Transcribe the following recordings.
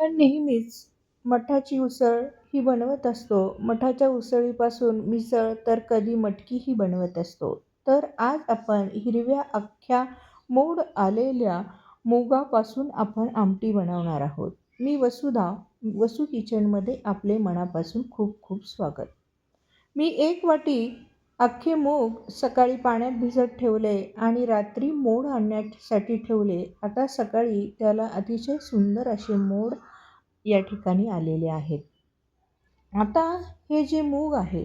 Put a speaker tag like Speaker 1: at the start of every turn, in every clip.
Speaker 1: आपण नेहमीच मठाची उसळ ही बनवत असतो. मठाच्या उसळीपासून मिसळ तर कधी मटकीही बनवत असतो. तर आज आपण हिरव्या अख्ख्या मोड आलेल्या मुगापासून आपण आमटी बनवणार आहोत. मी वसुधा वसू किचनमध्ये आपले मनापासून खूप खूप स्वागत. मी एक वाटी अख्खे मूग सकाळी पाण्यात भिजत ठेवले आणि रात्री मोड आणण्यासाठी ठेवले. आता सकाळी त्याला अतिशय सुंदर असे मोड या ठिकाणी आलेले आहेत. आता हे जे मूग आहे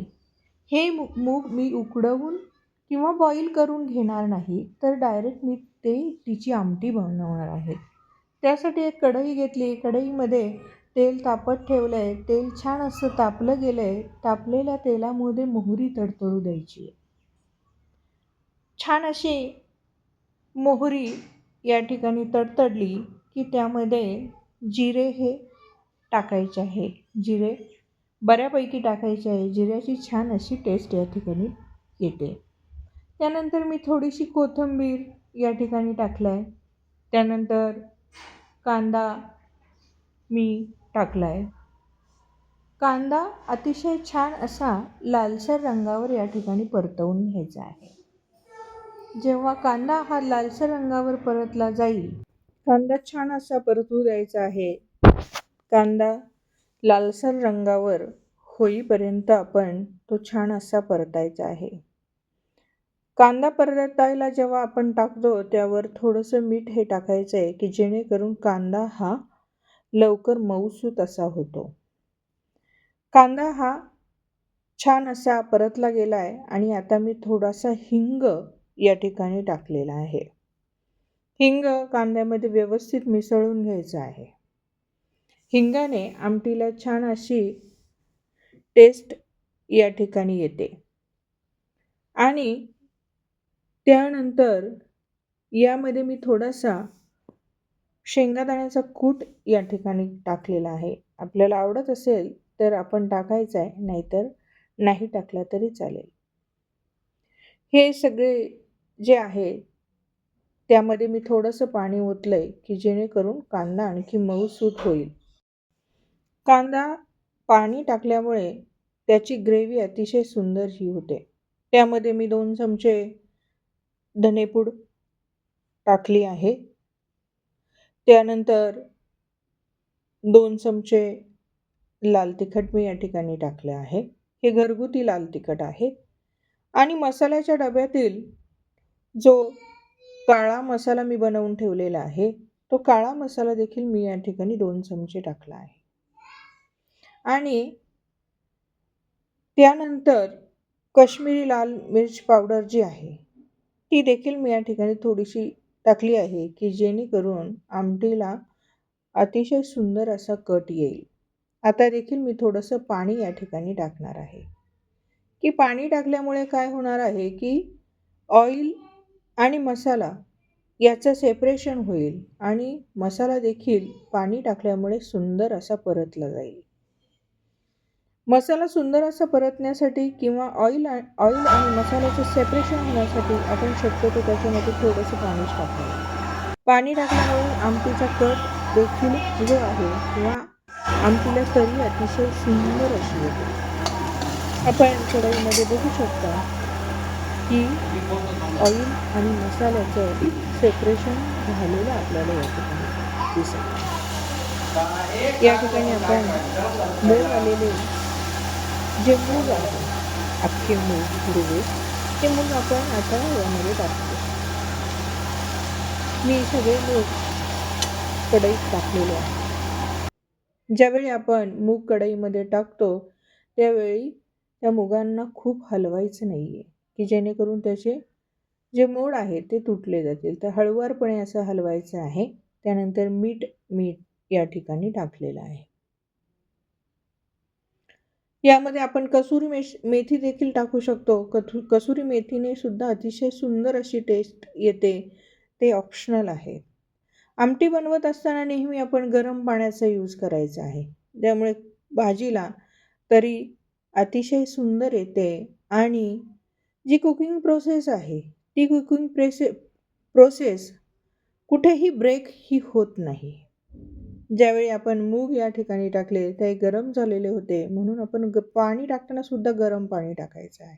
Speaker 1: हे मू मूग मी उकडवून किंवा बॉईल करून घेणार नाही तर डायरेक्ट मी ते तिची आमटी बनवणार आहे. त्यासाठी एक कढई घेतली. कढईमध्ये तेल तापत ठेवलं आहे तेल छान असं तापलं गेलं आहे तापलेल्या तेलामध्ये मोहरी तडतडू द्यायची छान अशी मोहरी या ठिकाणी तडतडली की त्यामध्ये जिरे हे टाकायचे आहे. जिरे बऱ्यापैकी टाकायचे आहे. जिऱ्याची छान अशी टेस्ट या ठिकाणी येते. त्यानंतर मी थोडीशी कोथिंबीर या ठिकाणी टाकला आहे त्यानंतर कांदा मी टाकला आहे कांदा अतिशय छान असा लालसर रंगावर या ठिकाणी परतवून घ्यायचा आहे. जेव्हा कांदा हा लालसर रंगावर परतला जाईल कांदा छान असा परतू द्यायचा आहे. कांदा लालसर रंगावर होईपर्यंत आपण तो छान असा परतायचा आहे. कांदा परतायला जेव्हा आपण टाकतो त्यावर थोडंसं मीठ हे टाकायचं आहे की जेणेकरून कांदा हा लवकर मऊसूत असा होतो. कांदा हा छान असा परतला गेला आहे आणि आता मी थोडासा हिंग या ठिकाणी टाकलेला आहे. हिंग कांद्यामध्ये व्यवस्थित मिसळून घ्यायचं आहे. हिंगाने आमटीला छान अशी टेस्ट या ठिकाणी येते. आणि त्यानंतर यामध्ये मी थोडासा शेंगादाण्याचा कूट या ठिकाणी टाकलेला आहे. आपल्याला आवडत असेल तर आपण टाकायचं आहे नाहीतर नाही टाकला तरी चालेल. हे सगळे जे आहे त्यामध्ये मी थोडंसं पाणी ओतलं आहे की जेणेकरून कांदा आणखी मऊसूत होईल. कांदा पाणी टाकल्यामुळे त्याची ग्रेव्ही अतिशय सुंदर ही होते. त्यामध्ये मी दोन चमचे धनेपूड टाकली आहे. त्यानंतर दोन चमचे लाल तिखट मी या ठिकाणी टाकले आहे. हे घरगुती लाल तिखट आहे. आणि मसाल्याच्या डब्यातील जो काळा मसाला मी बनवून ठेवलेला आहे तो काळा मसाला देखील मी या ठिकाणी दोन चमचे टाकला आहे. आणि त्यानंतर कश्मीरी लाल मिर्च पावडर जी आहे ती देखील मी या ठिकाणी थोडीशी टाकली आहे की जेणेकरून आमटीला अतिशय सुंदर असा कट येईल. आता देखील मी थोडंसं पाणी या ठिकाणी टाकणार आहे. की पाणी टाकल्यामुळे काय होणार आहे की ऑइल आणि मसाला याचं सेपरेशन होईल आणि मसाला देखील पाणी टाकल्यामुळे सुंदर असा परतला जाईल. मसाला सुंदर असा परतण्यासाठी किंवा ऑइल ऑइल आणि मसाल्याचं सेपरेशन होण्यासाठी आपण शक्यतो त्याच्यामध्ये थोडंसं पाणी टाकतो पाणी टाकल्यामुळे आमटीचा कट देखील जो आहे किंवा आमटीला तरी अतिशय सुंदर अशी येते. आपण कढईमध्ये बघू शकता की ऑइल आणि मसाल्याचं सेपरेशन झालेलं आपल्याला या ठिकाणी दिसत या ठिकाणी आपण मूग आलेले जे मूग आहे अख्खे मूग हिरवे ते मूग आपण आता यामध्ये टाकतो मी सगळे मूग कढईत टाकलेले आहे ज्यावेळी आपण मूग कढईमध्ये टाकतो त्यावेळी त्या मुगांना खूप हलवायचं नाही आहे की जेणेकरून त्याचे जे मोड आहे ते तुटले जातील. तर हळुवारपणे असं हलवायचं आहे. त्यानंतर मीठ मीठ या ठिकाणी टाकलेलं आहे. यामध्ये आपण कसुरी मेश मेथी देखील टाकू शकतो. कथू कसुरी मेथीने सुद्धा अतिशय सुंदर अशी टेस्ट येते. ते ऑप्शनल आहे. आमटी बनवत असताना नेहमी आपण गरम पाण्याचा यूज करायचा आहे. त्यामुळे भाजीला तरी अतिशय सुंदर येते आणि जी कुकिंग प्रोसेस आहे ती कुकिंग प्रेसे प्रोसेस कुठेही ब्रेक ही होत नाही. ज्यावेळी आपण मूग या ठिकाणी टाकले ते गरम झालेले होते. म्हणून आपण ग पाणी टाकताना सुद्धा गरम पाणी टाकायचं आहे.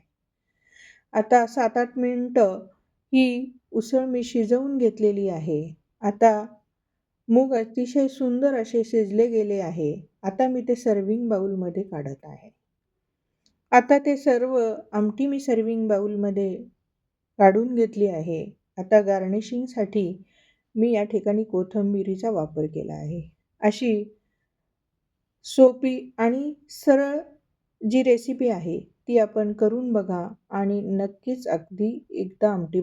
Speaker 1: आता सात आठ मिनटं ही उसळ मी शिजवून घेतलेली आहे. आता मूग अतिशय सुंदर असे शिजले गेले आहे. आता मी ते सर्विंग बाऊलमध्ये काढत आहे. आता ते सर्व आमटी मी सर्विंग बाऊलमध्ये काढून घेतली आहे. आता गार्निशिंगसाठी मी या ठिकाणी कोथिंबिरीचा वापर केला आहे. अशी सोपी आणि सरळ जी रेसिपी आहे ती आपण करून बघा आणि नक्कीच अगदी एकदा आमटी